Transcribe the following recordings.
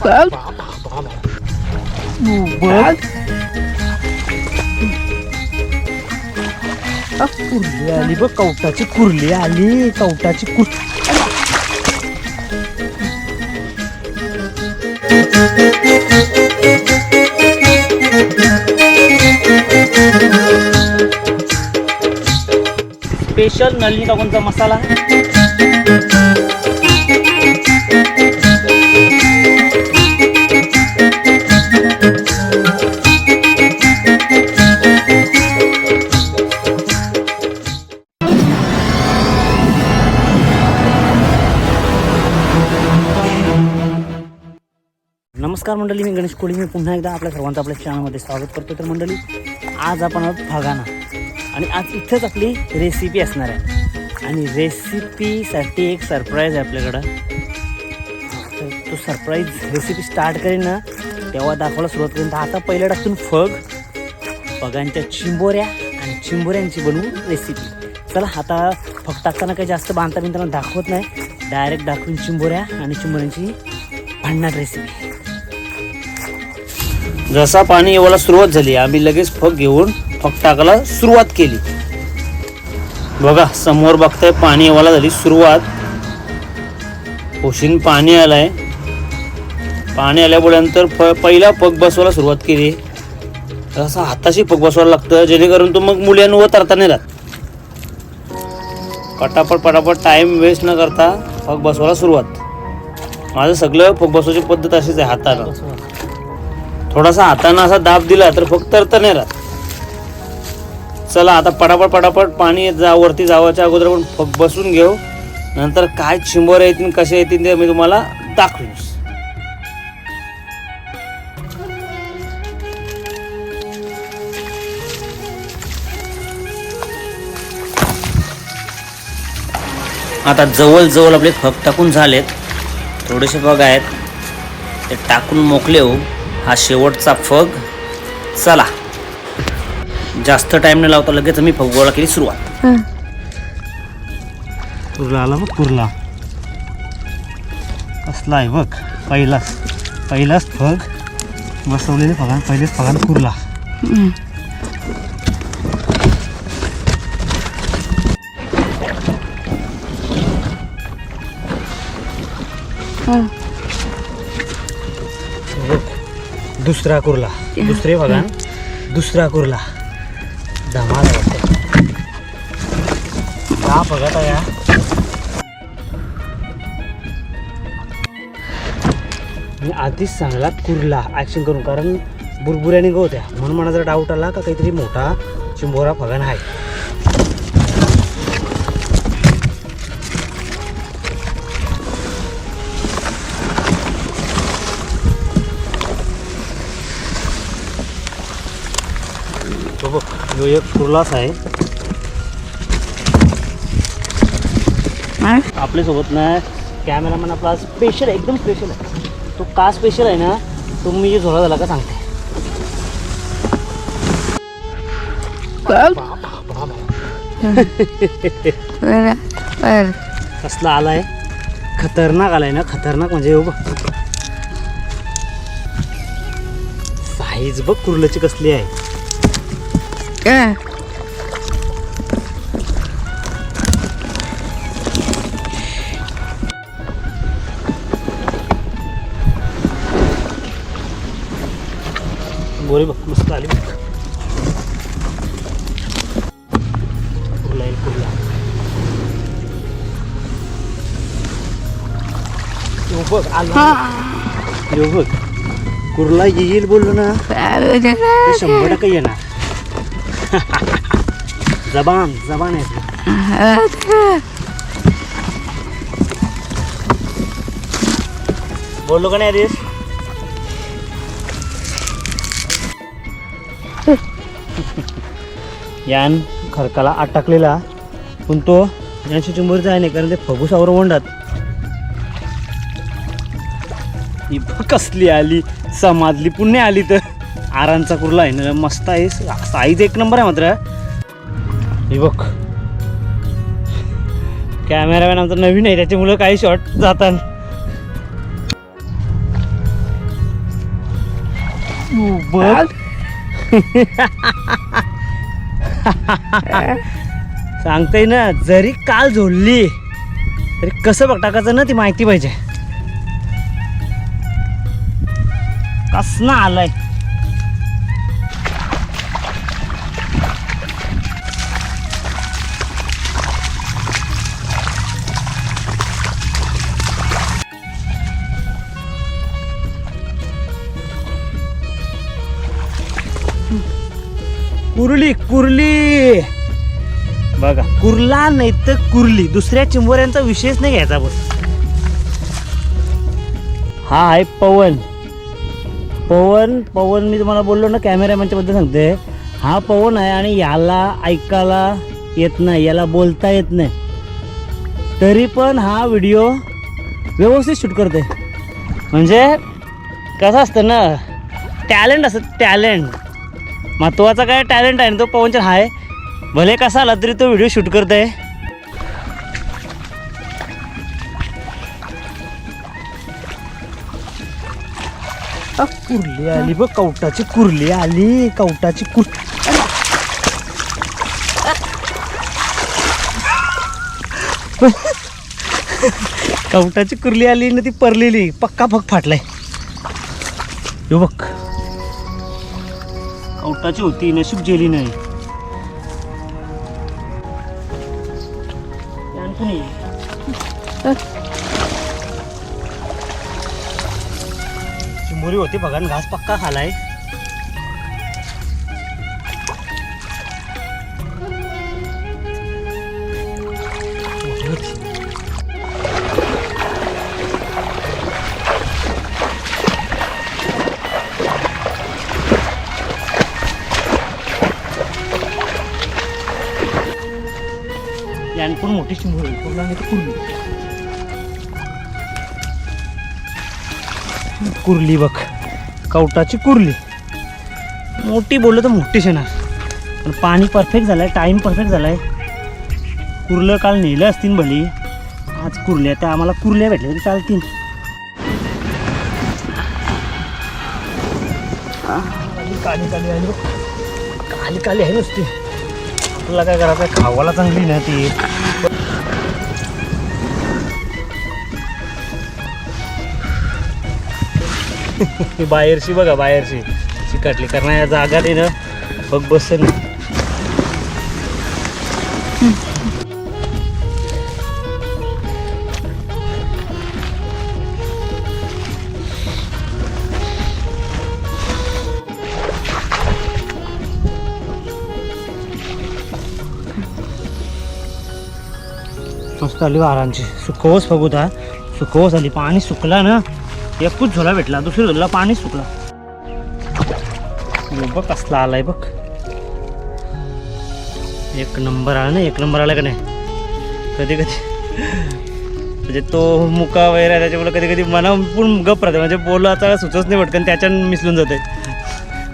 बघ आ, कुर्ली आली बघ कवटाची कुर्ली आली कवटाची कुर स्पेशल नळणी टाकूनचा मसाला. नमस्कार मंडळी मी गणेश कोळी. मी पुन्हा एकदा आपल्या सर्वांचं आपल्या चॅनलमध्ये स्वागत करतो. तर मंडळी आज आपण आहोत फगाना आणि आज इथंच आपली रेसिपी असणार आहे. आणि रेसिपीसाठी एक सरप्राईज आहे आपल्याकडं. तर तो सरप्राईज रेसिपी स्टार्ट करेन ना तेव्हा दाखवायला सुरुवात करेन. तर आता पहिल्या टाकून फग. फगांच्या चिंबोऱ्या आणि चिंबोऱ्यांची बनवू रेसिपी चला आता फग टाकताना काही जास्त बांधता बिंधताना दाखवत नाही. डायरेक्ट दाखवून चिंबोऱ्या आणि चिंबोऱ्यांची भांडणार रेसिपी जसा पाणी येवायला सुरुवात झाली आम्ही लगेच फग घेऊन फग टाकायला सुरुवात केली. बघा समोर बघताय पाणी येवायला झाली सुरुवात. ओशीन पाणी आलंय. पाणी आल्यानंतर प पहिला पग बसवायला सुरुवात केली. असं हाताशी पग बसवायला लागतं जेणेकरून तो मग मुलांवर तरता नाही राहत पटापट पटापट टाइम वेस्ट न करता पग बसवायला सुरुवात. माझं सगळं पग बसवायची पद्धत अशीच आहे हातानं. थोडासा हातानं असा दाब दिला तर फक्त तर नाही राहत. चला आता पटापट पटापट पाणी जा वरती जावाच्या अगोदर आपण फग बसून घेऊ. नंतर काय चिंबोऱ्या येतील कसे येतील ते मी तुम्हाला दाखवीन. आता जवळजवळ आपले फग टाकून झालेत. थोडेसे फग आहेत. ते टाकून मोकले होऊ. हा शेवटचा फग. चला. जास्त टाइम न लावता लगेच मी फग गोळा केली सुरुवात. कुर्ला आला बघ कुर्ला. कसला आहे बघ पहिलाच पहिलाच फग. बसवलेले फगान पहिलेच फगान कुर्ला. दुसरा कुर्ला. दुसरे बघा. दुसरा कुर्ला. धमाल का बघत आहे या मी आधीच सांगला कुर्ला. ॲक्शन करून. कारण बुरबुऱ्याने गवत्या. होत्या म्हणून मला जर डाऊट आला का काहीतरी मोठा चिंबोरा फगान आहे. ह्यो एक कुर्लाच आहे. आपल्यासोबत ना कॅमेरामॅन आपला स्पेशल एकदम स्पेशल आहे. तो का स्पेशल आहे ना तो मी जे झोला झाला का सांगते. कसला आलाय? खतरनाक आलाय ना खतरनाक म्हणजे हो बघ. साईज बघ कुर्ल्याची कसली आहे. गोरी बघ मस्त आली बघ. आला. बघ. कुर्ला येईल बोललो ना. शंभर टक्के येणार. जबान जबान आहे बोललो का नाही आधीच यान खरकाला अटकलेला पण तो यांशी चिंबोरीचा आहे नाही कारण ते फगुसावर ओंडात. ही कसली आली समाजली पुण्य आली तर. आरांचा कुर्ला आहे ना मस्त आहे. साईज एक नंबर आहे मात्र. ही बघ. कॅमेरामॅन आमचा नवीन आहे त्याच्यामुळं काही शॉट जातात. बघ. सांगताय ना जरी काल झोडली तरी कसं बघ टाकायचं ना ती माहिती पाहिजे. कसं आलाय? कुर्ली कुर्ली. बघा. कुर्ला नाही तर कुर्ली. दुसऱ्या चिंबोऱ्यांचा विषयच नाही घ्यायचा बस. हा आहे पवन. पवन पवन मी तुम्हाला बोललो ना कॅमेरामॅनच्या बद्दल सांगते. हा पवन आहे आणि याला ऐकायला येत नाही याला बोलता येत नाही. तरी पण हा व्हिडिओ व्यवस्थित शूट करते. म्हणजे कसं असतं ना टॅलेंट असतं टॅलेंट महत्त्वाचा काय टॅलेंट आहे ना तो पवनचंद आहे भले कसा आला तरी तो व्हिडिओ शूट करत आहे कुर्ली आली बघ कवटाची कुर्ली आली कवटाची कुर कवटाची कुर्ली आली ना ती परलेली पक्का फक फाटलाय. हे बघ. औटाची होती नशीब जेली नाही चिमोरी ये. होती बघा घास पक्का खालाय मोठी चिंबोरी होती. पूर्ण नाही तर कुर्ली कुर्ली बघ कवटाची कुर्ली मोठी बोललं तर मोठीच येणार पण पाणी परफेक्ट झालंय टाईम परफेक्ट झालाय कुर्लं काल नेलं असतील भली आज कुर्ल्या त्या आम्हाला कुर्ल्या भेटल्या तरी चालतील काली काली आहे काली काली आहे नुसती आपल्याला काय करायचं खावायला खावाला चांगली ना ती बाहेरशी बघा बाहेरशी चिकटली कारण या जागा नाही ना बघ बस मस्त आली वारांची. सुकवस बघूता सुकवस आली. पाणी सुकला ना. एकूच झोला भेटला दुसरी झोला पाणी सुकला बघ कसला आलाय बघ. एक नंबर आला ना एक नंबर आला का नाही? कधी कधी म्हणजे तो मुका वगैरे आहे, त्याच्यामुळे कधी कधी मना पण गप राहते. म्हणजे बोलाचा सुचत नाही पटकन त्याच्यानं मिसलून जाते.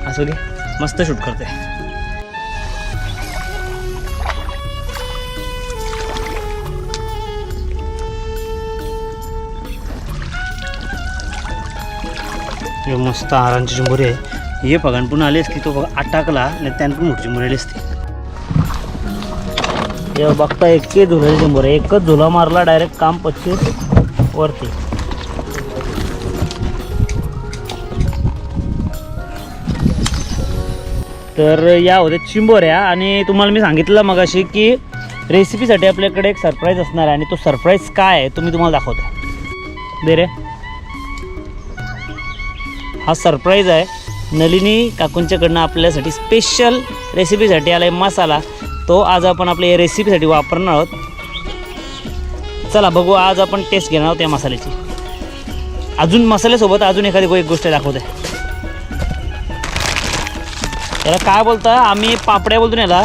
असू दे मस्त शूट करते. हे मस्त आरांची चिंबोरी आहे. हे बघा पुन्हा आली असती तो बघा अटाकला आणि त्यानं पण मोठी चिंबोरी आली असती. हे बघता एके झुलाची चिंबोरी आहे. एकच झुला मारला डायरेक्ट काम पच्चीस वरती. तर या होत्या चिंबोऱ्या आणि तुम्हाला मी सांगितलं मगाशी की रेसिपीसाठी आपल्याकडे एक सरप्राईज असणार आहे आणि तो सरप्राईज काय आहे तो मी तुम्हाला दाखवतो. दे रे. हा सरप्राईज आहे. नलिनी काकूंच्याकडनं आपल्यासाठी स्पेशल रेसिपीसाठी आला आहे मसाला. तो आज आपण आपल्या या रेसिपीसाठी वापरणार आहोत. चला बघू आज आपण टेस्ट घेणार आहोत त्या मसाल्याची. अजून मसाल्यासोबत अजून एखादी एक गोष्ट दाखवते याला काय बोलता? आम्ही पापड्या बोलतो याला.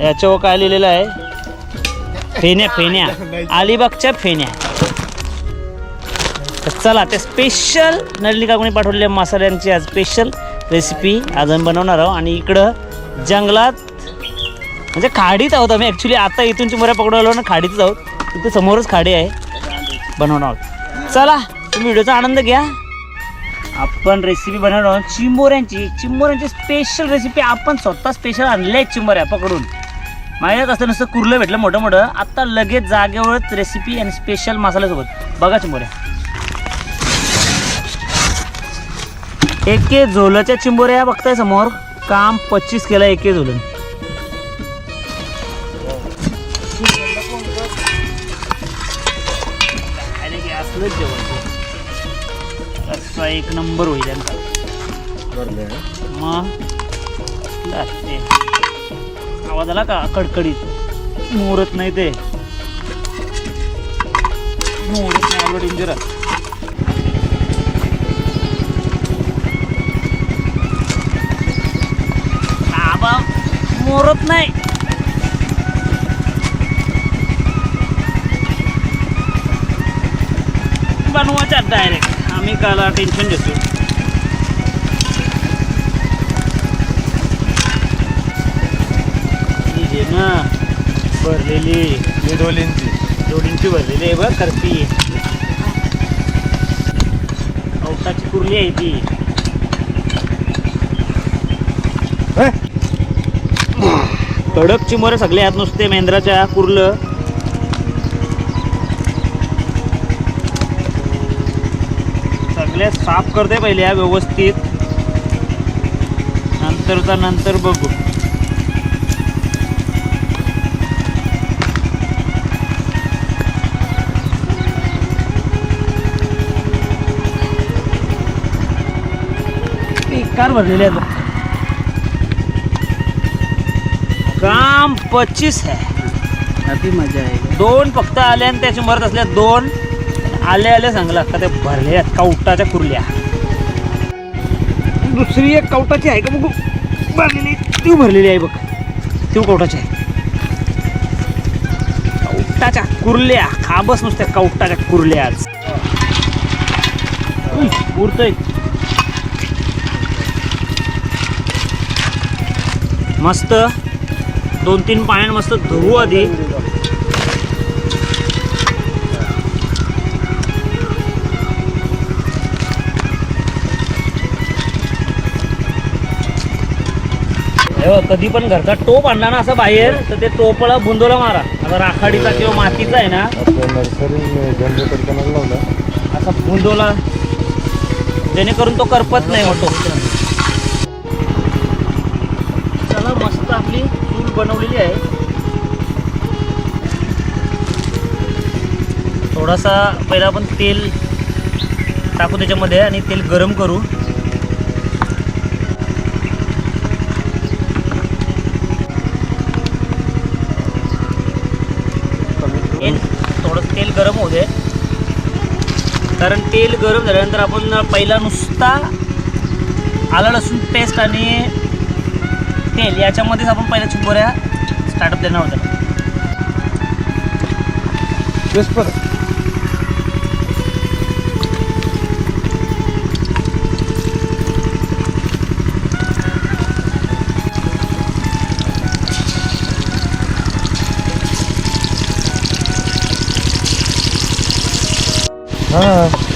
याच्यावर काय लिहिलेलं आहे? फेण्या फेण्या. अलिबागच्या फेण्या. तर चला त्या स्पेशल नळली कोणी पाठवलेल्या मसाल्यांची आज स्पेशल रेसिपी आज आम्ही बनवणार आहोत. आणि इकडं जंगलात म्हणजे खाडीत आहोत आम्ही. ॲक्च्युली आता इथून चिमऱ्या पकडवलो आलो ना खाडीतच आहोत. तिथे समोरच खाडी आहे. बनवणार आहोत. चला तुम्ही व्हिडिओचा आनंद घ्या. आपण रेसिपी बनवणार आहोत चिंबोऱ्यांची. चिंबोऱ्यांची स्पेशल रेसिपी आपण स्वतः स्पेशल आणल्या आहेत चिंबोऱ्या पकडून. माहिती कसं नुसतं कुर्लं भेटलं मोठं मोठं आत्ता लगेच जागेवरच रेसिपी आणि स्पेशल मसाल्यासोबत. बघा चिंबोऱ्या. एके झोलच्या चिंबोऱ्या बघताय समोर. काम पच्चीस केलं एके झोलन. जेवण एक नंबर होईल त्यांचा मग? आवाज आला का? कडकडीत. मुहूर्त नाही ते. मोरत नाही आवड डेंजर आहे. मोरत नाही. बनवायच्या डायरेक्ट आम्ही काला टेन्शन घेतो ना भरलेली डोलींची जोडींची भरलेली आहे बघ करती. अवताची कुर्ली आहे ती. कडक चिमोरे सगळे आहेत नुसते मेंद्राच्या कुर्लं. सगळे साफ करते पहिले या व्यवस्थित. नंतरचा नंतर बघू. कार भरलेली आहे पच्चीस आहे अति मजा आहे दोन फक्त आले आणि त्याची मरत असल्या दोन आले आले सांगला का ते भरले आहेत कवटाच्या कुर्ल्या. दुसरी एक कवटाची आहे का बघू? भरलेली ती भरलेली आहे बघ. ती कवटाची आहे. कवटाच्या कुर्ल्या. खाबस नुसत्या कवटाच्या कुर्ल्या आज उरतोय. मस्त. दोन तीन पाण्यात मस्त धुवू आधी. कधी पण घरचा टोप आणला ना असं बाहेर तर ते टोपला बुंदोला मारा. आता राखाडीचा किंवा मातीचा आहे ना असा बुंदोला जेणेकरून तो करपत नाही होतो. चला बनवलेली आहे. थोडासा पहिला आपण तेल टाकू त्याच्यामध्ये आणि तेल गरम करू. थोडं तेल गरम होऊ दे. कारण तेल गरम झाल्यानंतर आपण पहिला नुसता आलं लसूण पेस्ट आणि तेल याच्यामध्येच आपण पहिल्या चिंबोऱ्या स्टार्टअप देणार होत्या. पर हां.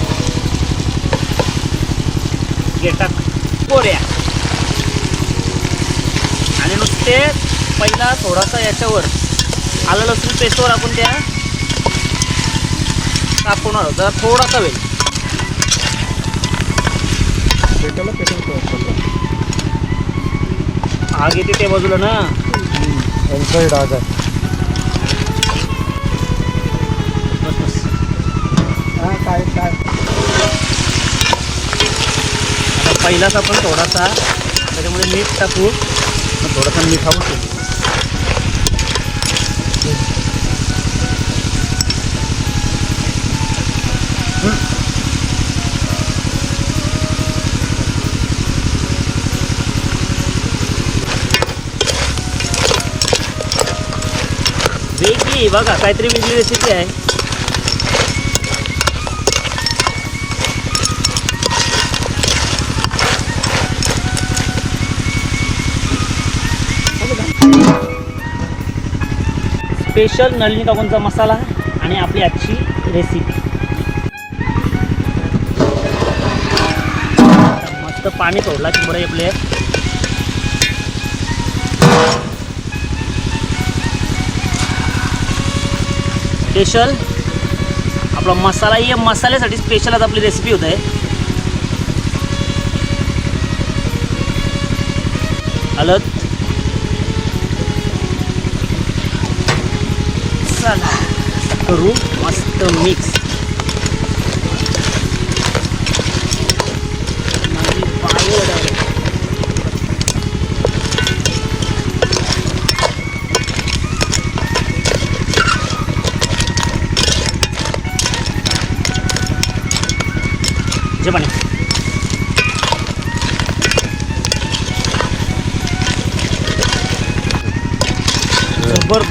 नुसते पहिला थोडासा याच्यावर आलं लसूण पेस्टवर आपण त्या टाकणार जरा थोडासा वेळ. आग येते ते बाजूला ना. साईड आग आहे. हां काय पहिलाच आपण थोडासा त्याच्यामध्ये मीठ टाकू. थोडासा मीठ टाकू वेगळी बघा काहीतरी वेगळी रेसिपी आहे स्पेशल नळणी काकूंचा मसाला आणि आपली आजची रेसिपी मस्त पाणी सोडला चिंबोरे आपले. स्पेशल आपला मसाला ही मसाल्यासाठी स्पेशल आज आपली रेसिपी होत आहे. हलत मसाला करू मस्त मिक्स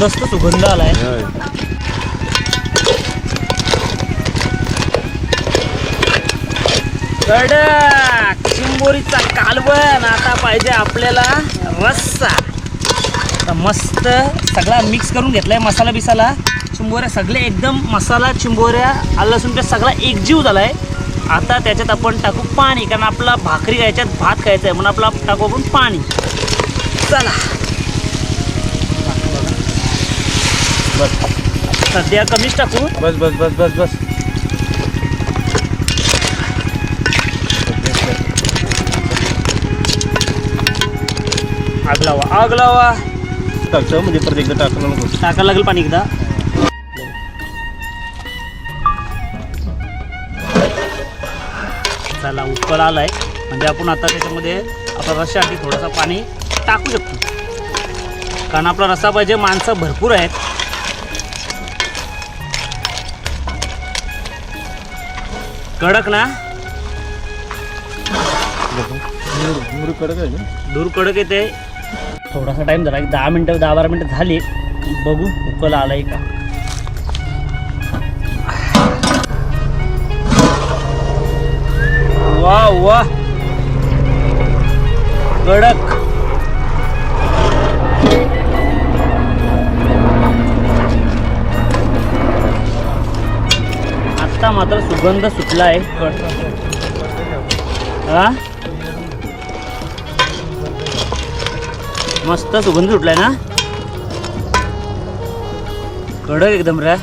जबरदस्त सुगंध आलाय. कडक चिंबोरीचा कालवण आता पाहिजे आपल्याला रस्सा. आता मस्त सगळा मिक्स करून घेतलाय मसाला बिसाला. चिंबोऱ्या सगळे एकदम मसाला चिंबोऱ्या आलं लसूण पेस्ट सगळा एकजीव झालाय. आता त्याच्यात आपण टाकू पाणी कारण आपला भाकरी खायच्यात भात खायचा आहे म्हणून आपला टाकू आपण पाणी. चला. बस. सध्या कमीच टाकू. बस बस बस बस बस. आग लावा आग लावा. टाकतं म्हणजे परत एकदा टाकलं नको. टाकायला लागेल पाणी एकदा. चला उकळ आलाय. म्हणजे आपण आता त्याच्यामध्ये आपल्या रस्यासाठी थोडंसं पाणी टाकू शकतो. कारण आपला रस्सा पाहिजे माणसं भरपूर आहेत. कडक ना. मुरी कडक आहे ना? दूर कडक येते. थोडासा टाइम झाला एक दहा मिनटं दहा बारा मिनटं झाली. बघू उकल आलाय का? वा वा कडक. मात्र सुगंध सुटला आहे हा? मस्त सुगंध सुटलाय ना? कडक एकदम रे.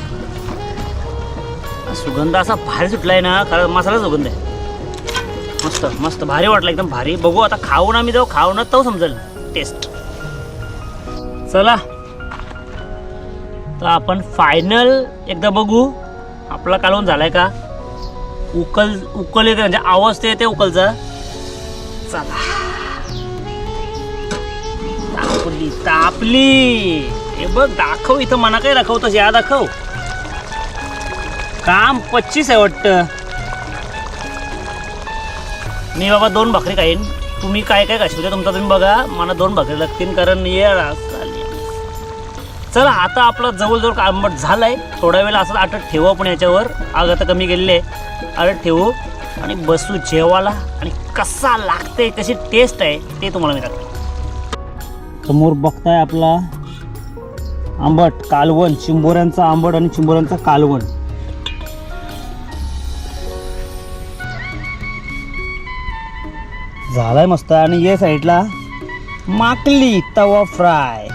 सुगंध असा भारी सुटलाय ना कारण मसाला सुगंध आहे. मस्त मस्त भारी वाटला एकदम भारी. बघू आता खाऊ ना आम्ही जाऊ खाऊन तो समजेल. टेस्ट चला. तर आपण फायनल एकदा बघू. आपला कालवून झालाय का? उकल उकल येते म्हणजे आवाज ते येते उकलचा. चला. तापली तापली. हे बघ दाखव इथं मना काय दाखव या दाखव. काम पच्चीस आहे वाटतं. मी बाबा दोन भाकरी खाईन. तुम्ही काय काय खाशील ते तुमचा तुम्ही बघा. मला दोन भाकरी लागतील कारण ये चला आता आपलं जवळजवळ आंबट झालाय. थोडा वेळ असं आटत ठेवू आपण याच्यावर. आग आता कमी गेलेली आहे. आटत ठेवू. आणि बसू जेवायला. आणि कसा लागते कशी टेस्ट आहे ते तुम्हाला मी दाखवतो. समोर बघताय आपला आंबट कालवण चिंबोऱ्यांचा आंबट आणि चिंबोऱ्यांचा कालवण. झालाय मस्त. आणि ये साईडला माकली तवा फ्राय.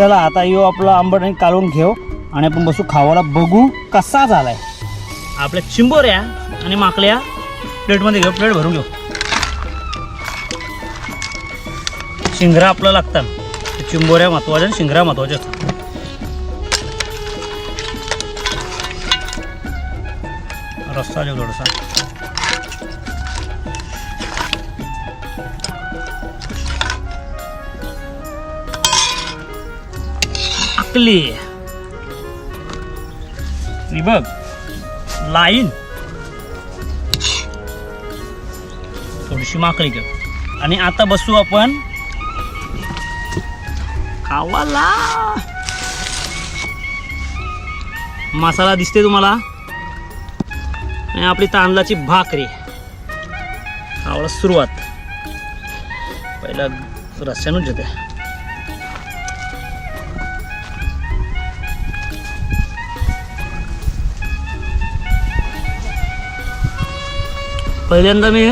चला आता यो आपला आंबट आणि कालवून घेऊ आणि आपण बसू खावाला. बघू कसा झालाय. आपल्या चिंबोऱ्या आणि माकल्या प्लेटमध्ये घेऊ प्लेट भरून घेऊ. शिंगरा आपलं लागतात चिंबोऱ्या महत्त्वाच्या आणि शिंगरा महत्त्वाच्या असतात रस्ता देऊ थोडासा. आकली बघ लाईन थोडीशी माकळी घेऊ आणि आता बसू आपण खावाला. मसाला दिसते तुम्हाला. आणि आपली तांदळाची भाकरी. खावाला सुरुवात. पहिला रस्त्यानच येते पहिल्यांदा मी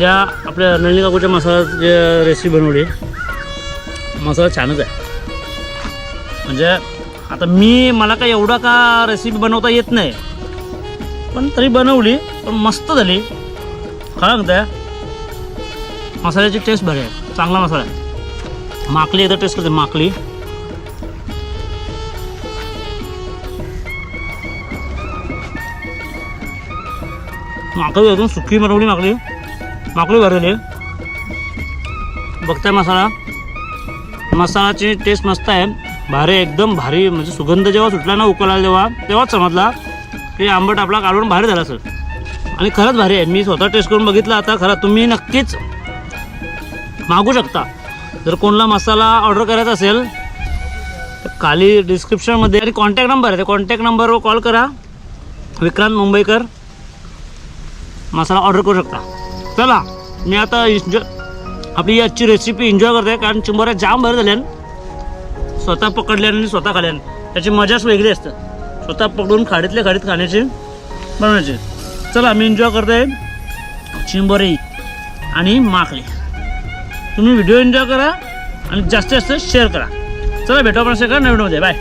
या आपल्या नळणी काकूच्या मसाला जे रेसिपी बनवली मसाला छानच आहे. म्हणजे आता मी मला काय एवढा का रेसिपी बनवता येत नाही पण तरी बनवली पण मस्त झाली. खरं सांगताय मसाल्याची टेस्ट भारी आहे. चांगला मसाला आहे. माकली एकदा टेस्ट करते माकली. माकली अजून सुकी बनवली माकळी माकली भरलेली. बघताय मसाला. मसाल्याची टेस्ट मस्त आहे. भारी एकदम भारी म्हणजे सुगंध जेव्हा सुटला ना उकळला जेव्हा तेव्हाच समजला की आंबट आपला काढून भारी झाला सर आणि खरंच भारी आहे. मी स्वतः टेस्ट करून बघितलं आता. खरं तुम्ही नक्कीच मागू शकता. जर कोणाला मसाला ऑर्डर करायचा असेल तर खाली डिस्क्रिप्शनमध्ये आणि कॉन्टॅक्ट नंबर आहे. त्या कॉन्टॅक्ट नंबरवर कॉल करा. विक्रांत मुंबईकर. मसाला ऑर्डर करू शकता. चला मी आता इन्जॉय आपली याची रेसिपी एन्जॉय करते कारण चिंबोऱ्या जाम बरं झाल्यान स्वतः पकडल्यान आणि स्वतः खाल्यान. त्याची मजाच वेगळी असते. स्वतः पकडून खाडीतल्या खाडीत खाण्याची बनवण्याची चला मी एन्जॉय करते चिंबोरी आणि माकली तुम्ही व्हिडिओ एन्जॉय करा आणि जास्तीत जास्त शेअर करा. चला भेटू आपण सगळं नवीन मध्ये. बाय